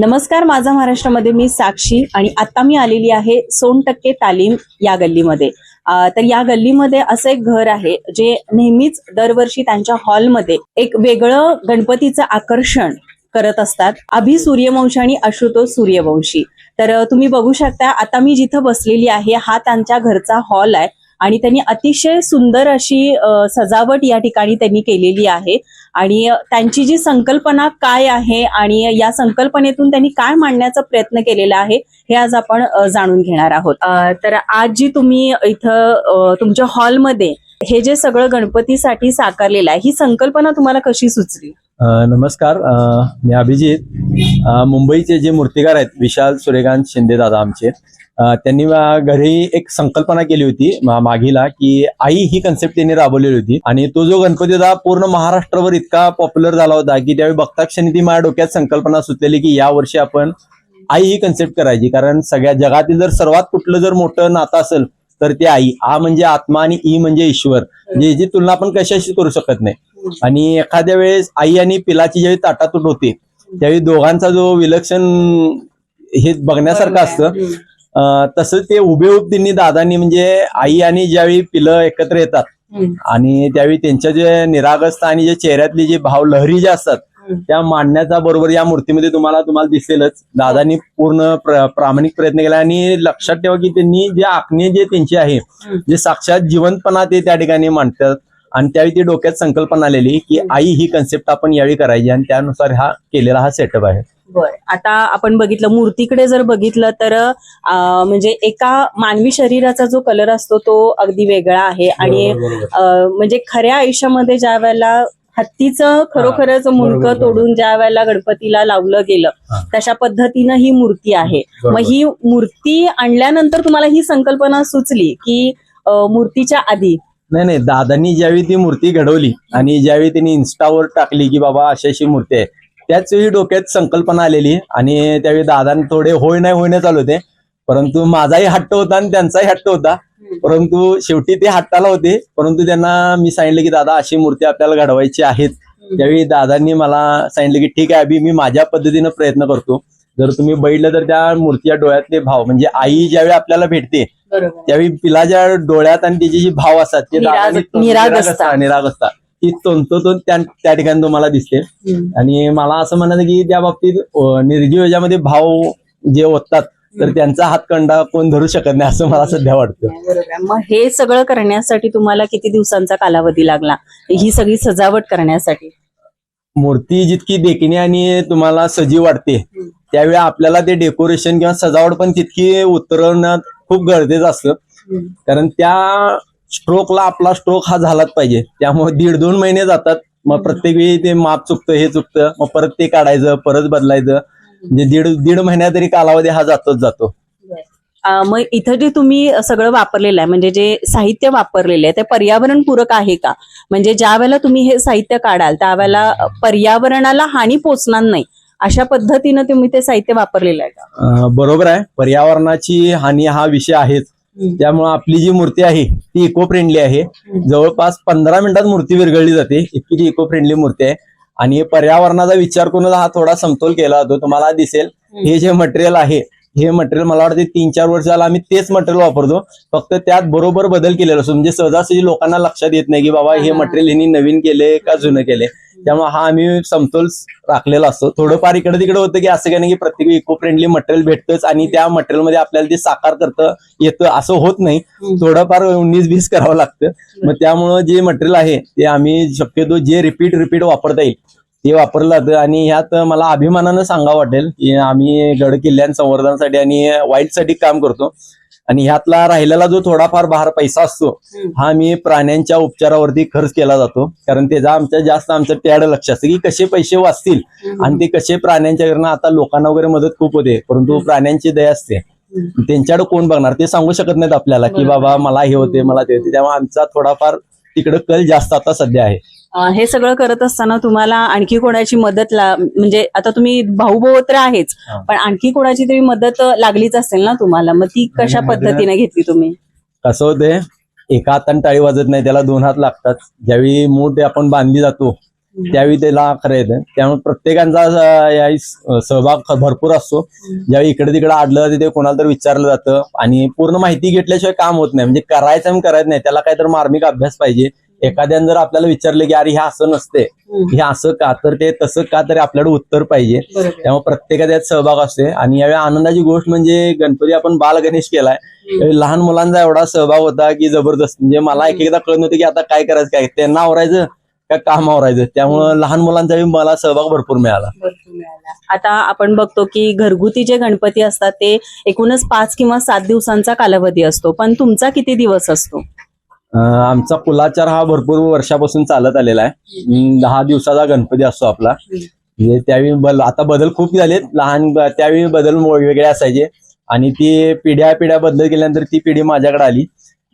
नमस्कार माझा महाराष्ट्रामध्ये मी साक्षी आणि आता मी आलेली आहे सोन टक्के तालीम या गल्लीमध्ये. तर या गल्लीमध्ये असं एक घर आहे जे नेहमीच दरवर्षी त्यांच्या हॉलमध्ये एक वेगळं गणपतीचं आकर्षण करत असतात. अभि सूर्यवंशी आणि आशुतोष सूर्यवंशी. तर तुम्ही बघू शकता आता मी जिथं बसलेली आहे हा त्यांच्या घरचा हॉल आहे. आणि त्यांनी अतिशय सुंदर अशी सजावट या ठिकाणी त्यांनी केलेली आहे. आणि त्यांची जी संकल्पना काय आहे आणि या संकल्पनेतून त्यांनी काय मांडण्याचा प्रयत्न केलेला आहे हे आज आपण जाणून घेणार आहोत. तर आज जी तुम्ही इथं तुमच्या हॉलमध्ये हे जे सगळं गणपतीसाठी साकारलेलं आहे ही संकल्पना तुम्हाला कशी सुचली? नमस्कार. मी अभिजित. मुंबईचे जे मूर्तिकार आहेत विशाल सूर्यकांत शिंदे दादा आमचे. त्यांनी घरी एक संकल्पना केली होती मागीला की आई ही कन्सेप्ट त्यांनी राबवलेली होती. आणि तो जो गणपती होता पूर्ण महाराष्ट्रभर इतका पॉप्युलर झाला होता की त्यावेळी बघता क्षणी ती माझ्या डोक्यात संकल्पना सुचलेली की या वर्षी आपण आई ही कन्सेप्ट करायची. कारण सगळ्या जगातील जर सर्वात कुठलं जर मोठं नातं असेल तर ते आई. आ म्हणजे आत्मा आणि ई म्हणजे ईश्वर. म्हणजे याची तुलना आपण कशाशी करू शकत नाही. आणि एखाद्या वेळेस आई आणि पिलाची ज्यावेळी ताटातूट होते त्यावेळी दोघांचा जो विलक्षण हे बघण्यासारखं असतं अं, तसं ते उभेउभ त्यांनी दादांनी म्हणजे आई आणि ज्यावेळी पिलं एकत्र येतात. आणि त्यावेळी त्यांच्या जे निरागसता आणि जे चेहऱ्यातले जे भाव लहरी ज्या असतात. त्या मांडण्याचा बरोबर या मूर्तीमध्ये तुम्हाला तुम्हाला दिसेलच दादांनी पूर्ण प्र- प्रामाणिक प्रयत्न केला आणि लक्षात ठेवा की त्यांनी जे आखणे जे त्यांचे आहे. जे साक्षात जिवंतपणा ते त्या ठिकाणी मांडतात आणि त्यावेळी ती डोक्यात संकल्पना आलेली की आई ही कन्सेप्ट आपण यावेळी करायची आणि त्यानुसार हा केलेला हा सेटअप आहे बर. आता आपण बघितलं मूर्तीकडे जर बघितलं तर म्हणजे एका मानवी शरीराचा जो कलर असतो तो अगदी वेगळा आहे. आणि म्हणजे खऱ्या आयुष्यामध्ये ज्या वेळेला हत्तीचं खरोखरच मुंडकं तोडून ज्या वेळेला गणपतीला लावलं गेलं. तशा पद्धतीनं ही मूर्ती आहे. मग. ही मूर्ती आणल्यानंतर तुम्हाला ही संकल्पना सुचली की मूर्तीच्या आधी? नाही नाही. दादांनी ज्यावेळी ती मूर्ती घडवली आणि ज्यावेळी त्यांनी इन्स्टावर टाकली की बाबा अशी अशी मूर्ती आहे त्याच वेळी डोक्यात संकल्पना आलेली आणि त्यावेळी दादांनी थोडे होय नाही होय नाही चालू होते. परंतु माझाही हट्ट होता आणि त्यांचाही हट्ट होता. परंतु शेवटी ते हट्टाला होते. परंतु त्यांना मी सांगितलं की दादा अशी मूर्ती आपल्याला घडवायची आहेत. त्यावेळी दादांनी मला सांगितलं की ठीक आहे अभि मी माझ्या पद्धतीनं प्रयत्न करतो. जर तुम्ही बघितलं तर त्या मूर्तीच्या डोळ्यातले भाव म्हणजे आई ज्यावेळी आपल्याला भेटते त्यावेळी पिलाच्या डोळ्यात आणि तिचे जे भाव असतात ते निराग- दादांनी तो- निरागसता. ती तंतोतंत त्या त्या ठिकाणी तुम्हाला दिसते. आणि मला असं म्हणायचं की त्या बाबतीत निर्जीव याच्यामध्ये भाव जे ओततात तर त्यांचा हातखंडा कोण धरू शकत नाही असं मला सध्या वाटतं. मग हे सगळं करण्यासाठी तुम्हाला किती दिवसांचा कालावधी लागला? ही सगळी सजावट करण्यासाठी. मूर्ती जितकी देखणी आणि तुम्हाला सजीव वाटते. त्यावेळी आपल्याला ते डेकोरेशन किंवा सजावट पण तितकी उतरवण्यात खूप गरजेचं असतं. कारण त्या स्ट्रोकला आपला स्ट्रोक हा झालाच पाहिजे. त्यामुळे दीड दोन महिने जातात. मग प्रत्येक वेळी ते माप चुकतं हे चुकतं. मग परत ते काढायचं परत बदलायचं. म्हणजे दीड दीड महिन्या तरी कालावधी हा जातोच जातो. मग इथं जे तुम्ही सगळं वापरलेलं आहे म्हणजे जे साहित्य वापरलेलं आहे ते पर्यावरण पूरक आहे का? म्हणजे ज्या वेळेला तुम्ही हे साहित्य काढाल त्यावेळेला पर्यावरणाला हानी पोचणार नाही. अशा पद्धतीनं तुम्ही ते साहित्य वापरलेलं आहे का? बरोबर आहे. पर्यावरणाची हानी हा विषय आहेच. त्यामुळे आपली जी मूर्ती आहे ती इको फ्रेंडली आहे. जवळपास पंधरा मिनिटात मूर्ती विरघळली जाते. इतकी ती इको फ्रेंडली मूर्ती आहे. आणि पर्यावरणाचा विचार करून हा थोडा समतोल केला जातो. तुम्हाला दिसेल हे जे मटेरियल आहे हे मटेरियल मला वाटते तीन चार वर्ष झालं आम्ही तेच मटेरियल वापरतो. फक्त त्यात बरोबर बदल केलेला असतो. म्हणजे सहजासहजी लोकांना लक्षात येत नाही की बाबा हे. मटेरियल यांनी नवीन केले का जुनं केले. त्यामुळे हा आम्ही समतोल राखलेला असतो. थोडंफार इकडे तिकडे होतं की असं काही नाही की प्रत्येक इको फ्रेंडली मटेरियल भेटतंच आणि त्या मटेरियलमध्ये आपल्याला ते साकार करतं येतं असं होत नाही. थोडंफार उन्नीस बीस करावं लागतं. मग त्यामुळं जे मटेरियल आहे ते आम्ही शक्यतो जे रिपीट रिपीट वापरता येईल ते वापरलं जातं आणि ह्यात मला अभिमानानं सांगावं वाटेल की आम्ही गड किल्ल्यां संवर्धनासाठी आणि वाईल्डसाठी काम करतो. आणि ह्यातला राहिलेला जो थोडाफार बाहेर पैसा असतो हा मी प्राण्यांच्या उपचारावरती खर्च केला जातो. कारण त्याचा आमच्या जास्त आमचं त्याड लक्ष असतं की कसे पैसे वाचतील आणि ते कसे प्राण्यांच्या घरनं आता लोकांना वगैरे मदत खूप होते. परंतु प्राण्यांची दया असते. त्यांच्याकडे कोण बघणार? ते सांगू शकत नाहीत आपल्याला की. बाबा मला हे होते मला ते होते. त्यामुळे आमचा थोडाफार तिकडे कल जास्त आता सध्या आहे. हे सगळं करत असताना तुम्हाला आणखी कोणाची मदत ला म्हणजे आता तुम्ही भाऊ भाऊ तर आहेच. पण आणखी कोणाची तरी मदत लागलीच असेल ना तुम्हाला? मग ती कशा पद्धतीने घेतली तुम्ही? कसं होते एका हाताने टाळी वाजत नाही त्याला दोन हात लागतात. ज्यावेळी मूठ आपण बांधली जातो त्यावेळी त्याला खरं येतं. त्यामुळे प्रत्येकांचा सहभाग भरपूर असतो. ज्यावेळी इकडे तिकडे आडलं तिथे कोणाला तर विचारलं जातं. आणि पूर्ण माहिती घेतल्याशिवाय काम होत नाही. म्हणजे करायचं आणि करायचं नाही त्याला काहीतरी मार्मिक अभ्यास पाहिजे. एखाद्यानं जर आपल्याला विचारलं की अरे हे असं नसते हे असं का? तर ते तसं का तरी आपल्याकडे उत्तर पाहिजे. त्यामुळे प्रत्येकाचा यात सहभाग असते आणि यावेळी आनंदाची गोष्ट म्हणजे गणपती आपण बाल गणेश केलाय. लहान मुलांचा एवढा सहभाग होता की जबरदस्त. म्हणजे मला एक एकदा कळत नव्हतं की आता काय करायचं काय? त्यांना आवरायचं का काम आवरायचं? त्यामुळं लहान मुलांचा बी मला सहभाग भरपूर मिळाला. आता आपण बघतो की घरगुती जे गणपती असतात ते एकूणच पाच किंवा सात दिवसांचा कालावधी असतो. पण तुमचा किती दिवस असतो? आमचा कुलाचार हा भरपूर वर्षापासून चालत आलेला आहे. दहा दिवसाचा गणपती असतो आपला. म्हणजे त्यावेळी बल आता बदल खूप झालेत. लहान त्यावेळी बदल वेगवेगळे असायचे. आणि ती पिढ्या पिढ्या बदल केल्यानंतर ती पिढी माझ्याकडे आली.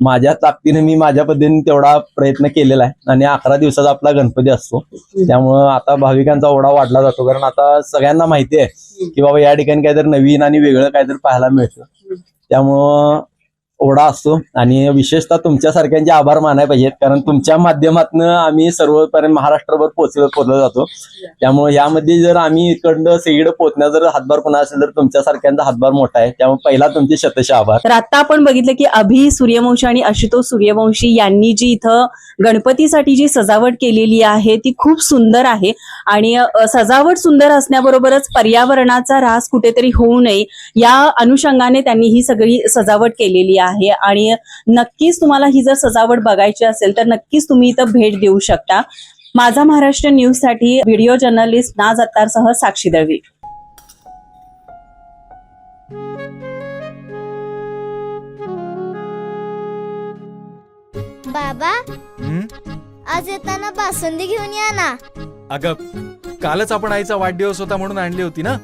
माझ्या ताकदीने मी माझ्या पद्धतीने तेवढा प्रयत्न केलेला आहे. आणि अकरा दिवसाचा आपला गणपती असतो. त्यामुळं आता भाविकांचा ओढा वाढला जातो. कारण आता सगळ्यांना माहिती आहे की बाबा या ठिकाणी काहीतरी नवीन आणि वेगळं काहीतरी पाहायला मिळतं. त्यामुळं ओढा असतो आणि विशेषतः तुमच्यासारख्यांचे आभार मानाय पाहिजेत. कारण तुमच्या माध्यमातून आम्ही सर्वपर्यंत महाराष्ट्रभर पोचलो पोचलो जातो. त्यामुळे यामध्ये जर आम्ही इकडनं सगळीकडे पोचण्या जर हातभार कोणा असेल तर तुमच्यासारख्यांचा हातभार मोठा आहे. त्यामुळे पहिला तुमचे शतश आभार. तर आता आपण बघितलं की अभि सूर्यवंशी आणि आशुतोष सूर्यवंशी यांनी जी इथं गणपतीसाठी जी सजावट केलेली आहे ती खूप सुंदर आहे. आणि सजावट सुंदर असण्याबरोबरच पर्यावरणाचा ऱ्हास कुठेतरी होऊ नये या अनुषंगाने त्यांनी ही सगळी सजावट केलेली आहे. आणि नक्कीच तुम्हाला ही जर सजावट बघायची असेल तर नक्कीच तुम्ही इथं भेट देऊ शकता. माझा महाराष्ट्र न्यूजसाठी व्हिडिओ जर्नलिस्ट नाज अत्तारसह साक्षी दळवी. बाबा हं? आज येताना बासुंदी घेऊन या ना. अगं कालच आपण आईचा वाढदिवस होता म्हणून आणली होती ना?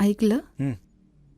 ऐकलं? हं.